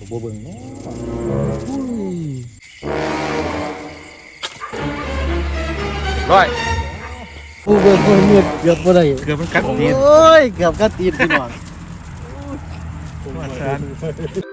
ผมบ่เบิ่งเนาะอุ้ยร้อยผู้เบิ่งคนมืดเกือบบ่ได้เกือบมันกัดตีนโอ้ยเกือบกัดตีนพี่น้องอาจารย์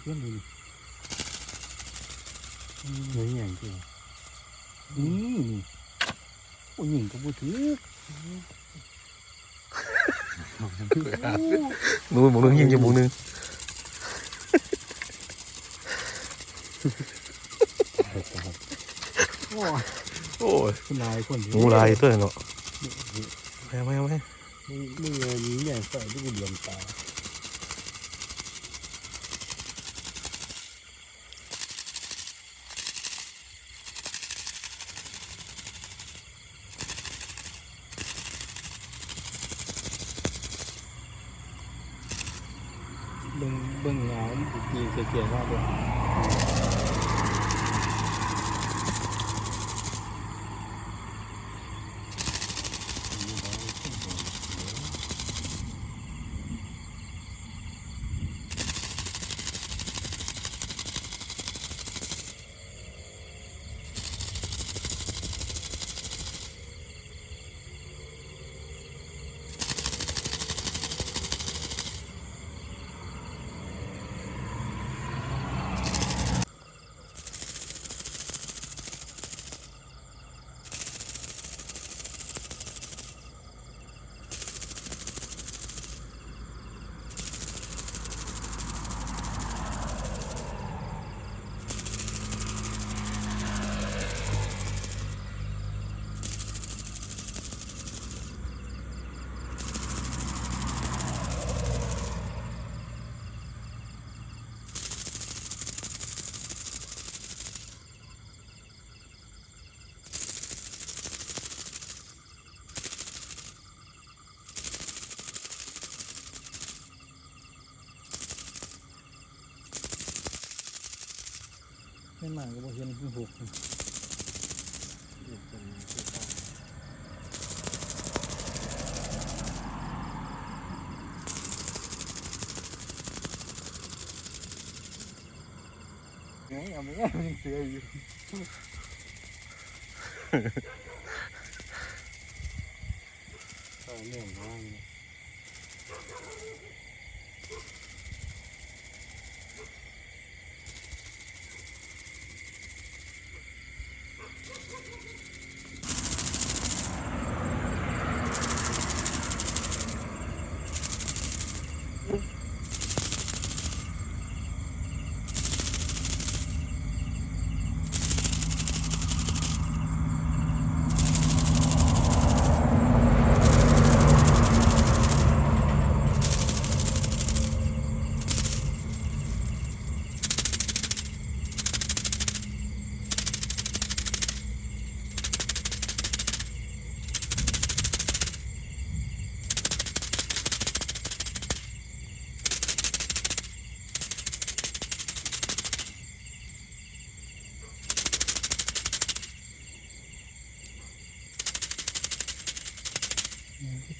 เพื่อนเพื่อนเลยเนื้ออย่างจริงนี่นี่โอ้ยหญิงก็บ่ถือมือหมูนึงยิงจมูกนึงโอ้ยคุณนายคนงูลายตัวเนาะไม่เอาไม่เอาไม่นี่นี่เงินนี้อย่างใส่ที่กูเรียนตาเบิ่งเบิ่งเงา ตีเกียร์มากเลยไม่มาก็บ่เห็นเพิ่งหกไงเอาไม่ได้ยังเสืออยู่ตอนนี้น้อง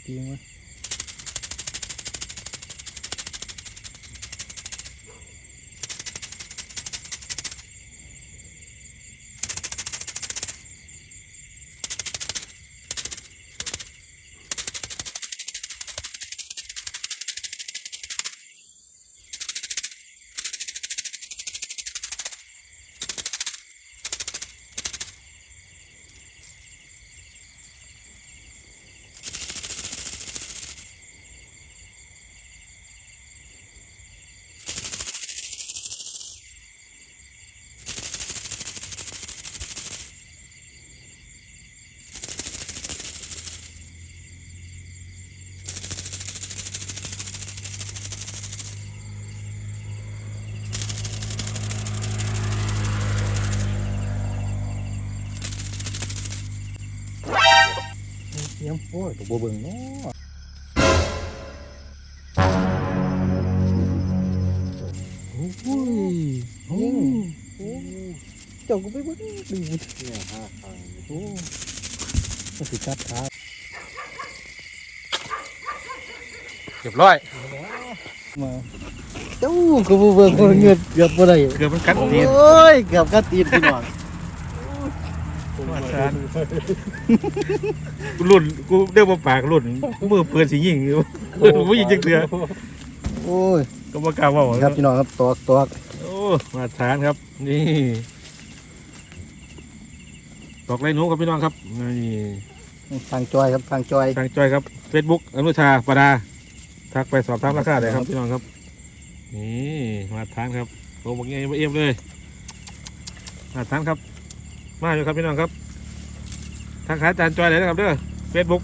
ตีมา โอ้ยบ่เบิ่งเนาะโอ้ยยิงโอ้เจ้าก็ไปเบิ่งดึงมันเนี่ยห้าทางโอ้มันสิกัดขาเรียบร้อยมาเจ้าก็บ่เบิ่งบ่เงือดเกือบบ่ได้เกือบมันกัดตีนโอ้ยเกือบกัดตีนพี่น้อง มาทานกูหลุ่นกูเรียกว่าปากหลุ่นมือเปืนสิยิงอยู่กูยิงจังเถื่อโอ้ยก็บ่กล้าเว่าครับพี่น้องครับตอกตอกโอ้มาทานครับ นี่ตอกไรหนูครับพี่น้องครับนี่ทางจอยครับทางจอยทางจอยครับ Facebook อนุชาปดาทักไปสอบถามราคาได้ครับพี่น้องครับนี่มาทานครับโอ้บอกเงี้ยเอี่ยมเลยมาทานครับ มาอยู่ครับพี่น้องครับ ทางขาจานจอยเลยนะครับเด้อ Facebook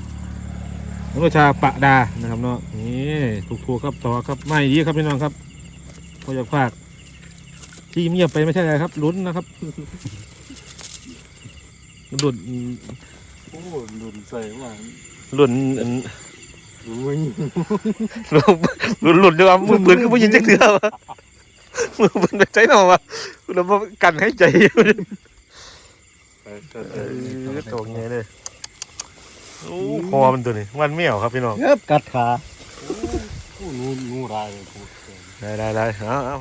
อนุชาปะดานะครับเนาะนี่ถูกๆครับต่อครับไม่ดีครับพี่น้องครับพออยากฝากที่เงียบไปไม่ใช่อะไรครับลุ้นนะครับหลุ้นโอ้ดุนใส่ว่าลุ้นอันมึงหลุดหลุดด้วยวมือปืนก็ไม่ยินจักเถื่อวะมือปืนใจหนอวะเรามากันให้ใจ ตัวเงี้ยเลยโอ้คอมันตัวนี้มันเมี่ยวครับพี่น้องครับกัดขานูนูรายเลยพูดได้ได้ได้เอาเอา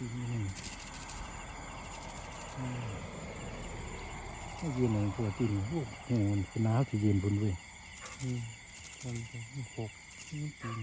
ยืนหนึ่งตัวตีนโอ้โหคุณน้าที่ยืนบนเว้ยมันหกตีน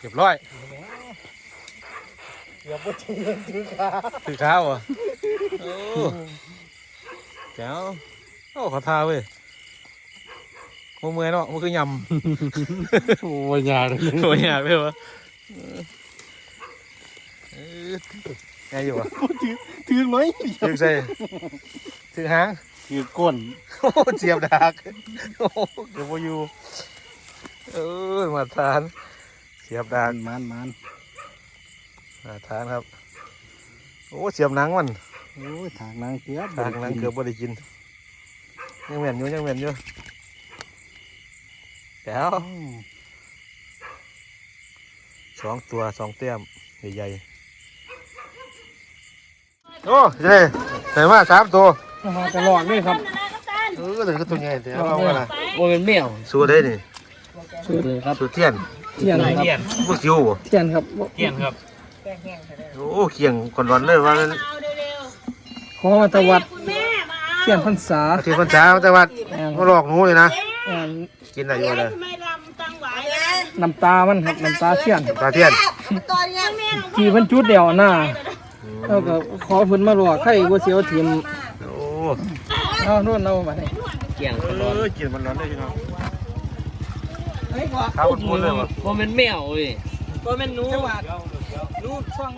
เรียบร้อยอย่าไปถึงเงินถือขาถือข้าวอะโอ้แจ๋วโอ้ขอทาเว้ยโมเมื่อยเนาะมันคือยำโอ้ยยาเลยโอ้ยอยากเลยวะเออไงอยู่วะถือไหมถึงใส่ถึงหางถือก้นโอ้เจียบดักโอ้เดี๋ยวพอยู่เออมาทานเสียบดักมันมันมาทานครับ โอ้เสียบหนังมันโอ้ยทางนางเสียทางหนังเกือบบ่ได้กิน ยังเหม็นอยู่ยังเหม็นอยู่แล้วสองตัวสองเตี้ยมใหญ่ๆโอ้เจ๊ใส่มาสามตัวมาตลอดเลยครับเออแต่ก็ตัวใหญ่เดี๋ยวเอามาละโอ้เป็นแมวสู้ได้นี่สุดเลยครับสู้เทียน เทียนครับพวกคิวบ่เทียนครับเกี่ยงครับโอ้เคียงคนร้อนเลยว่ามันขอมาตะวัดคุณแม่มาเอาเทียนพรรษาที่คนช้าแต่ว่ามาหลอกหนูเลยนะอ่ากินอะไรอยู่เลยทำไมรำตังไหวนะน้ำตา มันครับน้ำตาเทียนตาเทียนตอนนี้แม่ที่เพิ่นจุดเดียวหน้าแล้วก็ขอเพิ่นมาหลอกไข่ก๋วยเตี๋ยวถิ่มโอ้เอาโน่นเอามาให้เออกินมันร้อนเลยพี่น้อง ไอ้กว่าข้าวมันพูดเลยวะเพราะมันแมวเว้ยก็เป็นหนูหนูช่วง